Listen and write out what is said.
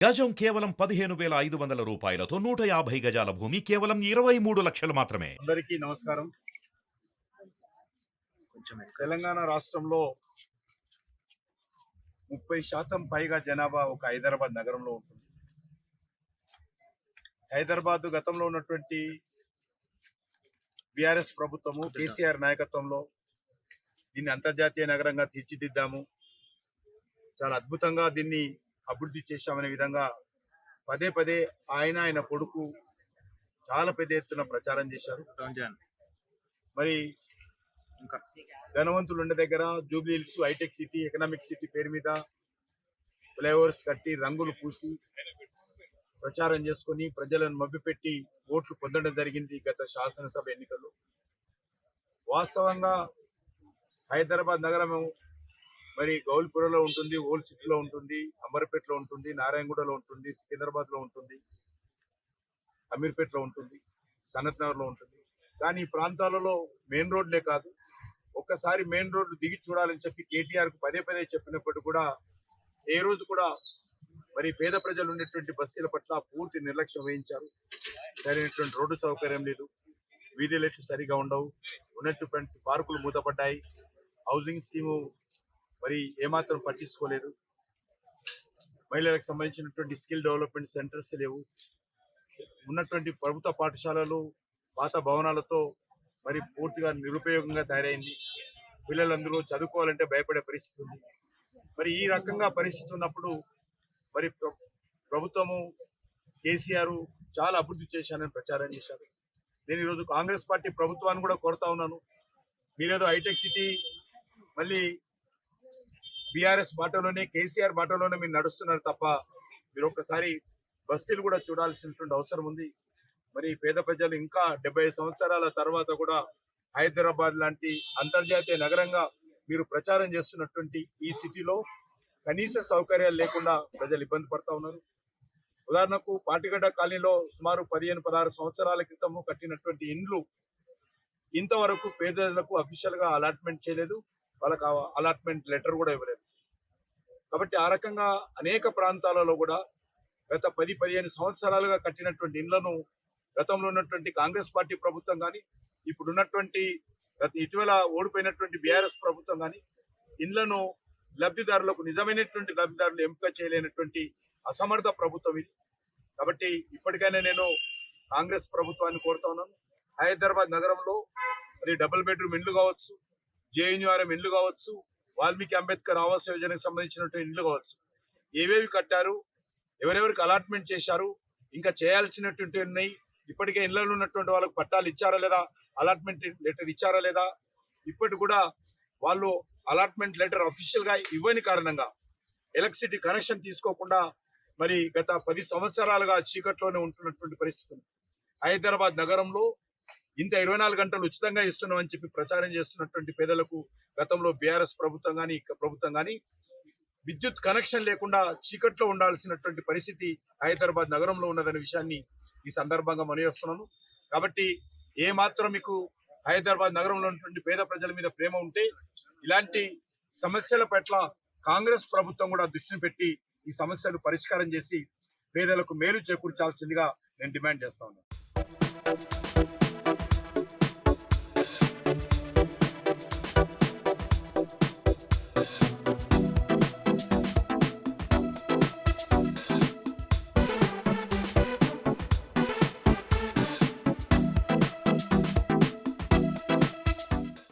గజం కేవలం పదిహేను వేల ఐదు వందల రూపాయలతో నూట యాభై గజాల భూమి కేవలం ఇరవై మూడు లక్షలు మాత్రమే. అందరికీ నమస్కారం. తెలంగాణ రాష్ట్రంలో ముప్పై శాతం పైగా జనాభా ఒక హైదరాబాద్ నగరంలో ఉంటుంది. హైదరాబాద్ గతంలో ఉన్నటువంటి బీఆర్ఎస్ ప్రభుత్వము కేసీఆర్ నాయకత్వంలో దీన్ని అంతర్జాతీయ నగరంగా తీర్చిదిద్దాము. చాలా అద్భుతంగా దీన్ని అభివృద్ధి చేశామనే విధంగా పదే పదే ఆయన ఆయన కొడుకు చాలా పెద్ద ఎత్తున ప్రచారం చేశారు. మరి ఇంకా. ధనవంతులు ఉండే దగ్గర Jubilee Hills hitech city economic city పేరు మీద ఫ్లైఓవర్స్ కట్టి రంగులు పూసి ప్రచారం చేసుకొని ప్రజలను మభ్యపెట్టి ఓట్లు పొందడం జరిగింది గత శాసనసభ ఎన్నికల్లో. వాస్తవంగా హైదరాబాద్ నగరం మరి గౌల్పురలో ఉంటుంది ఓల్డ్ సిటీలో ఉంటుంది అంబర్పేటలో ఉంటుంది నారాయణగూడలో ఉంటుంది సికింద్రాబాద్లో ఉంటుంది అమీర్పేటలో ఉంటుంది సనత్ ఉంటుంది. కానీ ఈ ప్రాంతాలలో మెయిన్ రోడ్లే కాదు. ఒక్కసారి మెయిన్ రోడ్డు దిగి చూడాలని చెప్పి కేటీఆర్కు పదే పదే చెప్పినప్పుడు కూడా ఏ రోజు కూడా మరి పేద ప్రజలు ఉండేటువంటి బస్తీల పట్ల పూర్తి నిర్లక్ష్యం వహించారు. సరైనటువంటి రోడ్డు సౌకర్యం లేదు. వీధి లైట్లు సరిగా ఉండవు. ఉన్నటువంటి పార్కులు మూతపడ్డాయి. హౌసింగ్ స్కీము మరి ఏమాత్రం పట్టించుకోలేదు. మహిళలకు సంబంధించినటువంటి స్కిల్ డెవలప్మెంట్ సెంటర్స్ లేవు. ఉన్నటువంటి ప్రభుత్వ పాఠశాలలు పాత భవనాలతో మరి పూర్తిగా నిరుపయోగంగా తయారైంది. పిల్లలందరూ చదువుకోవాలంటే భయపడే పరిస్థితి ఉంది. మరి ఈ రకంగా పరిస్థితి ఉన్నప్పుడు మరి ప్ర- ప్రభుత్వము కేసీఆర్ చాలా అభివృద్ధి చేశానని ప్రచారం చేశారు. నేను ఈరోజు కాంగ్రెస్ పార్టీ ప్రభుత్వాన్ని కూడా కోరుతా ఉన్నాను. మీరేదో హైటెక్ సిటీ మళ్ళీ బీఆర్ఎస్ బాటలోనే కేసీఆర్ బాటలోనే మీరు నడుస్తున్నారు తప్ప మీరు ఒక్కసారి బస్తీలు కూడా చూడాల్సినటువంటి అవసరం ఉంది. మరి పేద ప్రజలు ఇంకా డెబ్బై సంవత్సరాల తర్వాత కూడా హైదరాబాద్ లాంటి అంతర్జాతీయ నగరంగా మీరు ప్రచారం చేస్తున్నటువంటి ఈ సిటీలో కనీస సౌకర్యాలు లేకుండా ప్రజలు ఇబ్బంది పడతా ఉన్నారు. ఉదాహరణకు పాటిగడ్డ కాలనీలో సుమారు పదిహేను పదహారు సంవత్సరాల క్రితము కట్టినటువంటి ఇండ్లు ఇంతవరకు పేదలకు అఫీషియల్గా అలాట్మెంట్ చేయలేదు. వాళ్ళకి అలాట్మెంట్ లెటర్ కూడా ఇవ్వలేదు. కాబట్టి ఆ రకంగా అనేక ప్రాంతాలలో కూడా గత పది పదిహేను సంవత్సరాలుగా కట్టినటువంటి ఇండ్లను గతంలో ఉన్నటువంటి కాంగ్రెస్ పార్టీ ప్రభుత్వం కానీ ఇప్పుడు ఉన్నటువంటి గత ఇటీవల ఓడిపోయినటువంటి బీఆర్ఎస్ ప్రభుత్వం కానీ ఇండ్లను లబ్ధిదారులకు నిజమైనటువంటి లబ్ధిదారులు ఎంపిక చేయలేనటువంటి అసమర్థ ప్రభుత్వం ఇది. కాబట్టి ఇప్పటికైనా నేను కాంగ్రెస్ ప్రభుత్వాన్ని కోరుతా ఉన్నాను. హైదరాబాద్ నగరంలో అది డబుల్ బెడ్రూమ్ ఇండ్లు కావచ్చు జేఎన్యూఆర్ఎం ఇండ్లు కావచ్చు వాల్మీకి అంబేద్కర్ ఆవాస్ యోజనకు సంబంధించినటువంటి ఇండ్లు కావచ్చు. ఏవేవి కట్టారు ఎవరెవరికి అలాట్మెంట్ చేశారు ఇంకా చేయాల్సినటువంటి ఉన్నాయి ఇప్పటికే ఇళ్ళలో ఉన్నటువంటి వాళ్ళకి పట్టాలు ఇచ్చారా లేదా అలాట్మెంట్ లెటర్ ఇచ్చారా లేదా ఇప్పటి కూడా వాళ్ళు అలాట్మెంట్ లెటర్ అఫీషియల్గా ఇవ్వని కారణంగా ఎలక్ట్రిసిటీ కనెక్షన్ తీసుకోకుండా మరి గత పది సంవత్సరాలుగా చీకట్లోనే ఉంటున్నటువంటి పరిస్థితి హైదరాబాద్ నగరంలో ఇంత ఇరవై నాలుగు గంటలు ఉచితంగా ఇస్తున్నామని చెప్పి ప్రచారం చేస్తున్నటువంటి పేదలకు గతంలో బీఆర్ఎస్ ప్రభుత్వం కానీ ప్రభుత్వం కానీ విద్యుత్ కనెక్షన్ లేకుండా చీకట్లో ఉండాల్సినటువంటి పరిస్థితి హైదరాబాద్ నగరంలో ఉన్నదనే విషయాన్ని ఈ సందర్భంగా మనవేస్తున్నాను. కాబట్టి ఏ మాత్రం మీకు హైదరాబాద్ నగరంలో ఉన్నటువంటి పేద ప్రజల మీద ప్రేమ ఉంటే ఇలాంటి సమస్యల పట్ల కాంగ్రెస్ ప్రభుత్వం కూడా దృష్టిని పెట్టి ఈ సమస్యలు పరిష్కారం చేసి పేదలకు మేలు చేకూర్చాల్సిందిగా నేను డిమాండ్ చేస్తా ఉన్నాను.